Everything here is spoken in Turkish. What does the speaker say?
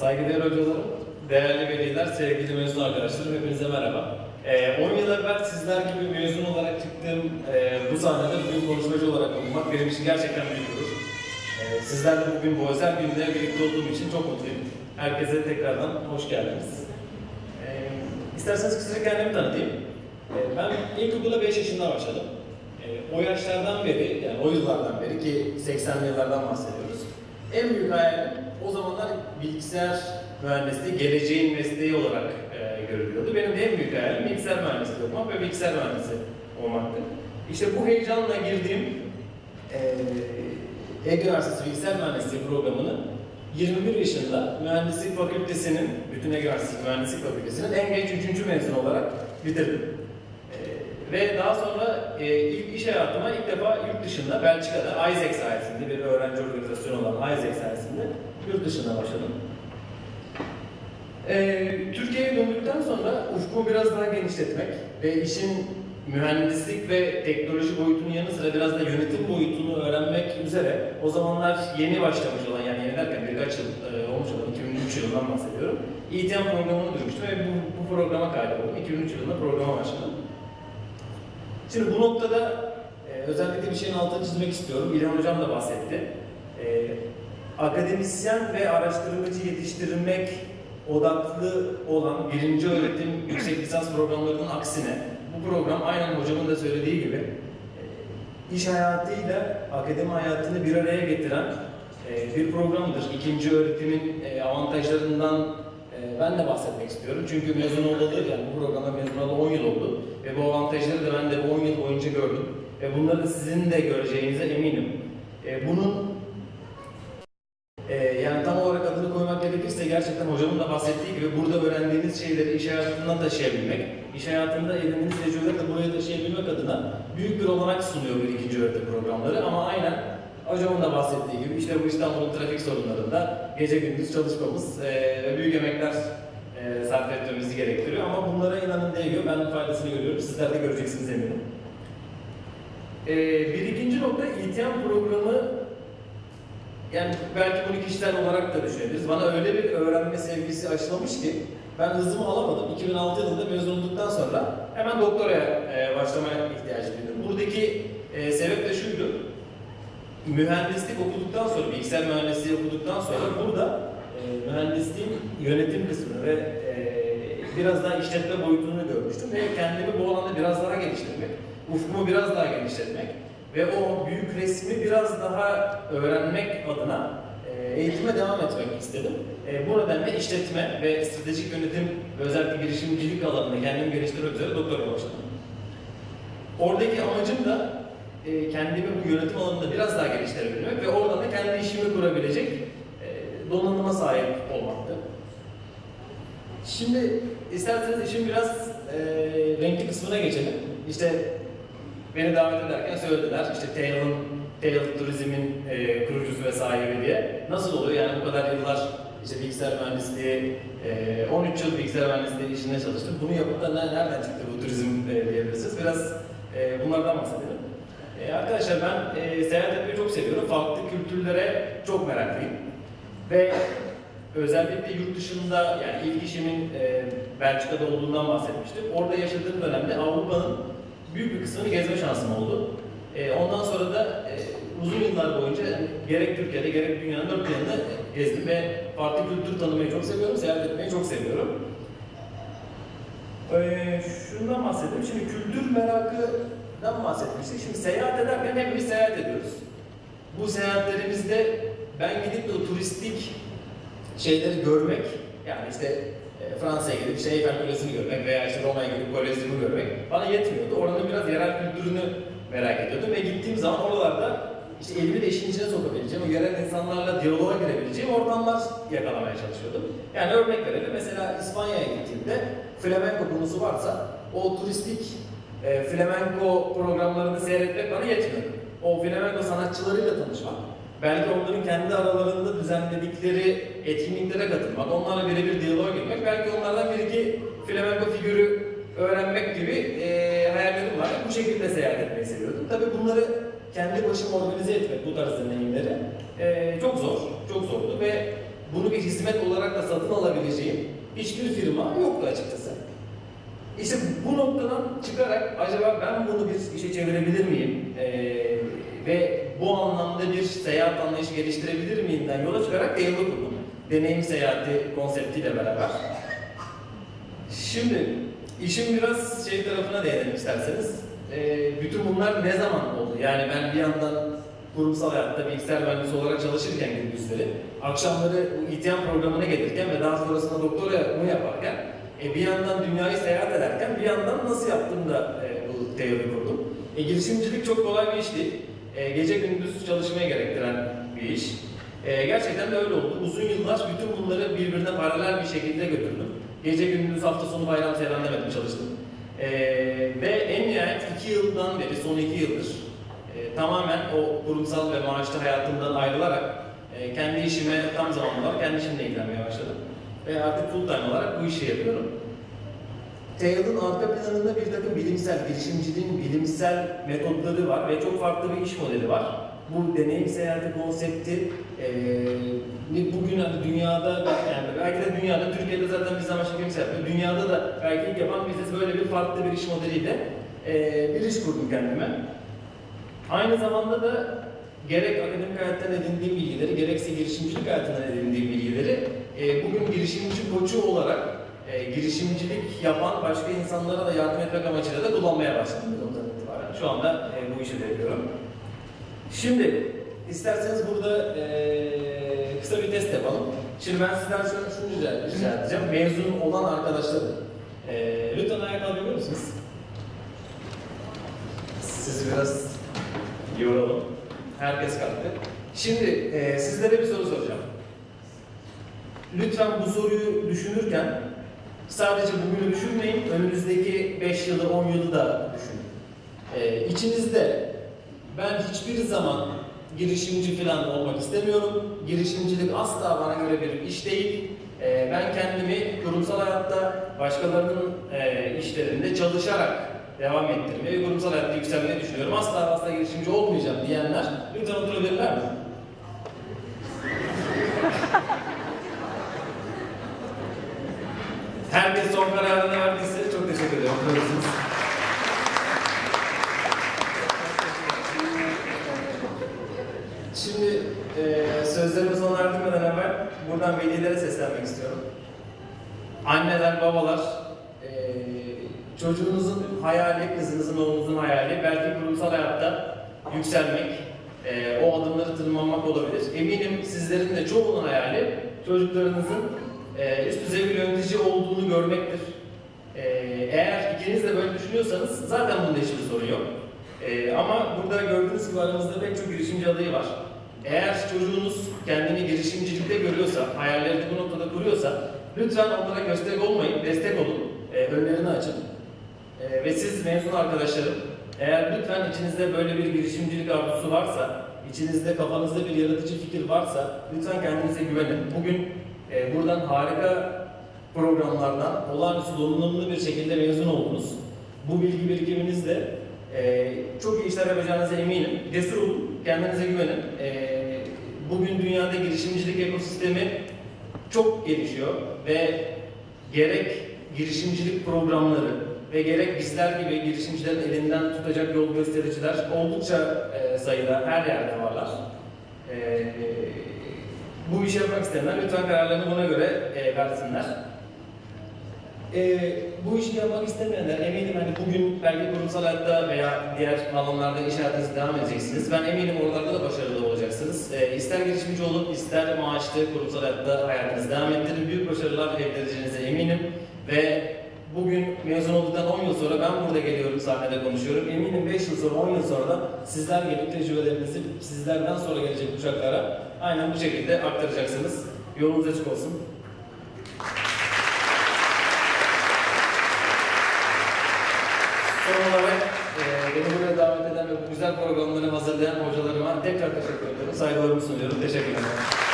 Saygıdeğer hocalarım, değerli veliler, sevgili mezun arkadaşlarım, hepinize merhaba. Ee, 10 yıl evvel sizler gibi mezun olarak çıktığım e, bu sahnede bugün konuşmacı olarak bulunmak benim için gerçekten büyük gurur. Ee, sizlerle bugün bu özel günde birlikte olduğum için çok mutluyum. Herkese tekrardan hoş geldiniz. Ee, isterseniz kısaca kendimi tanıtayım. Ee, ben ilkokula 5 yaşında başladım. Ee, o yaşlardan beri, yani o yıllardan beri ki 80'li yıllardan bahsediyoruz. En büyük hayalim o zamanlar bilgisayar mühendisliği geleceğin mesleği olarak e, görülüyordu. Benim de en büyük hayalim bilgisayar mühendisliği okumak ve bilgisayar mühendisi olmaktı. İşte bu heyecanla girdiğim e, Ege Üniversitesi Bilgisayar Mühendisliği programını 21 yaşında Mühendislik Fakültesi'nin, bütün Ege Üniversitesi Mühendislik Fakültesi'nin en genç 3. mezun olarak bitirdim. E, ve daha sonra e, ilk iş hayatıma ilk defa yurt dışında, Belçika'da Isaac sayesinde, bir öğrenci organizasyonu olan Isaac sayesinde yurt dışında başladım. Ee, Türkiye'ye döndükten sonra ufkumu biraz daha genişletmek ve işin mühendislik ve teknoloji boyutunun yanı sıra biraz da yönetim boyutunu öğrenmek üzere o zamanlar yeni başlamış olan yani yeni derken birkaç yıl e, olmuş olan 2003 yılından bahsediyorum. ETM programını duymuştum ve bu, bu programa kaydoldum. 2003 yılında programa başladım. Şimdi bu noktada e, özellikle bir şeyin altını çizmek istiyorum. İlhan Hocam da bahsetti. E, akademisyen ve araştırmacı yetiştirmek odaklı olan birinci öğretim yüksek lisans programlarının aksine bu program aynen hocamın da söylediği gibi e, iş hayatıyla akademi hayatını bir araya getiren e, bir programdır. İkinci öğretimin e, avantajlarından ben de bahsetmek istiyorum. Çünkü mezun olalı yani bu programda mezun olalı 10 yıl oldu ve bu avantajları da ben de bu 10 yıl boyunca gördüm ve bunları sizin de göreceğinize eminim. Bunun gibi burada öğrendiğiniz şeyleri iş hayatından taşıyabilmek, iş hayatında edindiğiniz tecrübeleri de buraya taşıyabilmek adına büyük bir olanak sunuyor bir ikinci öğretim programları ama aynen hocamın da bahsettiği gibi işte bu İstanbul'un trafik sorunlarında gece gündüz çalışmamız e, ve büyük emekler e, sarf etmemizi gerektiriyor ama bunlara inanın değiyor. Ben faydasını görüyorum. Sizler de göreceksiniz eminim. E, bir ikinci nokta İTM programı yani belki bunu kişisel olarak da düşünebiliriz. Bana öyle bir öğrenme sevgisi aşılamış ki ben hızımı alamadım. 2006 yılında mezun olduktan sonra hemen doktoraya e, başlamaya ihtiyacı duydum. Buradaki e, sebep de şuydu. Mühendislik okuduktan sonra, bilgisayar mühendisliği okuduktan sonra burada e, mühendisliğin yönetim kısmını ve biraz daha işletme boyutunu görmüştüm ve kendimi bu alanda biraz daha geliştirmek, ufkumu biraz daha genişletmek ve o büyük resmi biraz daha öğrenmek adına e, eğitime devam etmek istedim. E, Bu nedenle işletme ve stratejik yönetim ve özellikle girişimcilik alanında kendimi geliştirmek üzere doktora başladım. Oradaki amacım da e, kendimi bu yönetim alanında biraz daha geliştirebilmek ve oradan da kendi işimi kurabilecek donanıma sahip olmaktı. Şimdi isterseniz işin biraz e, renkli kısmına geçelim. İşte Beni davet ederken söylediler işte Tail'ın, Tail Turizm'in e, kurucusu ve sahibi diye. Nasıl oluyor yani bu kadar yıllar işte bilgisayar mühendisliği, e, 13 yıl bilgisayar mühendisliği işinde çalıştım. Bunu yapıp da ne- nereden çıktı bu turizm e, diyebilirsiniz. Biraz e, bunlardan bahsedelim. E, arkadaşlar ben e, seyahat etmeyi çok seviyorum. Farklı kültürlere çok meraklıyım. Ve özellikle yurt dışında yani ilk işimin e, Belçika'da olduğundan bahsetmiştim. Orada yaşadığım dönemde Avrupa'nın büyük bir kısmını gezme şansım oldu. E, ondan sonra da e, uzun yıllar boyunca gerek Türkiye'de gerek dünyanın dört yanını gezdim ve farklı kültür tanımayı çok seviyorum, seyahat etmeyi çok seviyorum. E, şundan bahsedelim. Şimdi kültür merakından bahsetmiştik. Şimdi seyahat ederken hepimiz seyahat ediyoruz. Bu seyahatlerimizde ben gidip de o turistik şeyleri görmek, yani işte e, Fransa'ya gidip işte Eyfel Kulesi'ni görmek veya işte Roma'ya gidip Kolezyum'u görmek bana yetmiyordu. Oranın biraz yerel kültürünü merak ediyordum ve gittiğim zaman oralarda işte elimi de işin içine sokabileceğim, yerel insanlarla diyaloğa girebileceğim ortamlar yakalamaya çalışıyordum. Yani örnek verelim, mesela İspanya'ya gittiğimde flamenco konusu varsa o turistik e, flamenco programlarını seyretmek bana yetmiyordu. O flamenco sanatçılarıyla tanışmak, belki onların kendi aralarında düzenledikleri etkinliklere katılmak, onlarla birebir diyaloğa girmek, belki onlardan bir iki flamenco figürü öğrenmek gibi e, hayallerim var. Bu şekilde seyahat etmeyi seviyordum. Tabii bunları kendi başıma organize etmek, bu tarz deneyimleri e, çok zor, çok zordu ve bunu bir hizmet olarak da satın alabileceğim hiçbir firma yoktu açıkçası. İşte bu noktadan çıkarak acaba ben bunu bir işe çevirebilir miyim? Ee, ve bu anlamda bir seyahat anlayışı geliştirebilir miyimden yola çıkarak Tail'ı kurdum. Deneyim seyahati konseptiyle beraber. Şimdi işin biraz şey tarafına değinelim isterseniz. Ee, bütün bunlar ne zaman oldu? Yani ben bir yandan kurumsal hayatta bilgisayar mühendisi olarak çalışırken gündüzleri, akşamları İTM programına gelirken ve daha sonrasında doktoramı yaparken, e, bir yandan dünyayı seyahat ederken bir yandan nasıl yaptığımı da e, bu teori kurdum. E, girişimcilik çok kolay bir iş değil. E, gece gündüz çalışmaya gerektiren bir iş. E, gerçekten de öyle oldu. Uzun yıllar bütün bunları birbirine paralel bir şekilde götürdüm. Gece gündüz hafta sonu bayram seyran çalıştım. E, ve en nihayet iki yıldan beri, son iki yıldır e, tamamen o kurumsal ve maaşlı hayatımdan ayrılarak e, kendi işime tam zamanlı kendi işimle ilgilenmeye başladım. Ve artık full time olarak bu işi yapıyorum. Tail'ın arka planında bir takım bilimsel, girişimciliğin bilimsel metotları var ve çok farklı bir iş modeli var. Bu deneyim seyahati konsepti eee, bugün hani dünyada yani belki de dünyada Türkiye'de zaten biz zaman kimse yapmıyor. Dünyada da belki ilk yapan biziz böyle bir farklı bir iş modeliyle eee, bir iş kurdum kendime. Aynı zamanda da gerek akademik hayattan edindiğim bilgileri, gerekse girişimcilik hayatından edindiğim bilgileri e, bugün girişimci koçu olarak e, girişimcilik yapan başka insanlara da yardım etmek amacıyla da kullanmaya başladım. Şu anda e, bu işi de yapıyorum. Şimdi isterseniz burada e, kısa bir test yapalım. Şimdi ben sizden şunu, şunu rica, rica edeceğim. Mezun olan arkadaşlarım. E, lütfen ayağa kalkabilir misiniz? Sizi biraz yoralım. Herkes kalktı. Şimdi e, sizlere bir soru soracağım. Lütfen bu soruyu düşünürken sadece bugünü düşünmeyin, önünüzdeki 5 yılı, 10 yılı da düşünün. E, içinizde ben hiçbir zaman girişimci falan olmak istemiyorum. Girişimcilik asla bana göre bir iş değil. E, ben kendimi kurumsal hayatta başkalarının e, işlerinde çalışarak devam ettirmeyi kurumsal hayatta yükselmeyi düşünüyorum. Asla asla girişimci olmayacağım diyenler lütfen oturabilirler mi? Herkes son kararını verdiyse çok teşekkür ederim. Oturabilirsiniz. Şimdi e, sözlerimi sona erdirmeden evvel buradan velilere seslenmek istiyorum. Anneler, babalar, e, çocuğunuzun hayali, kızınızın, oğlunuzun hayali belki kurumsal hayatta yükselmek, e, o adımları tırmanmak olabilir. Eminim sizlerin de çoğunun hayali çocuklarınızın e, üst düzey bir yönetici olduğunu görmektir. Eğer ikiniz de böyle düşünüyorsanız zaten bunda hiçbir sorun yok. E, ama burada gördüğünüz gibi aramızda pek çok girişimci adayı var. Eğer çocuğunuz kendini girişimcilikte görüyorsa, hayallerini bu noktada kuruyorsa lütfen onlara gösterek olmayın, destek olun, e, önlerini açın. E, ve siz mezun arkadaşlarım, eğer lütfen içinizde böyle bir girişimcilik arzusu varsa, içinizde kafanızda bir yaratıcı fikir varsa lütfen kendinize güvenin. Bugün e, buradan harika programlardan olağanüstü donanımlı bir şekilde mezun oldunuz. Bu bilgi birikiminizle e, çok iyi işler yapacağınıza eminim. Cesur olun, kendinize güvenin. E, bugün dünyada girişimcilik ekosistemi çok gelişiyor ve gerek girişimcilik programları ve gerek bizler gibi girişimcilerin elinden tutacak yol göstericiler oldukça e, sayıda her yerde varlar. E, bu işi yapmak isteyenler lütfen kararlarını buna göre e, versinler. E, bu işi yapmak istemeyenler eminim hani bugün belki kurumsal hayatta veya diğer alanlarda iş hayatınızı devam edeceksiniz. Ben eminim oralarda da başarılı olacaksınız. E, ister girişimci olun, ister maaşlı kurumsal hayatta hayatınızı devam ettirin. Büyük başarılar elde eminim. Ve bugün mezun olduktan 10 yıl sonra ben burada geliyorum sahnede konuşuyorum. Eminim 5 yıl sonra 10 yıl sonra da sizler gelip tecrübelerinizi sizlerden sonra gelecek kuşaklara aynen bu şekilde aktaracaksınız. Yolunuz açık olsun. Son olarak e, beni buraya davet eden ve bu güzel programları hazırlayan hocalarıma tekrar teşekkür ediyorum. Saygılarımı sunuyorum. Teşekkür ederim.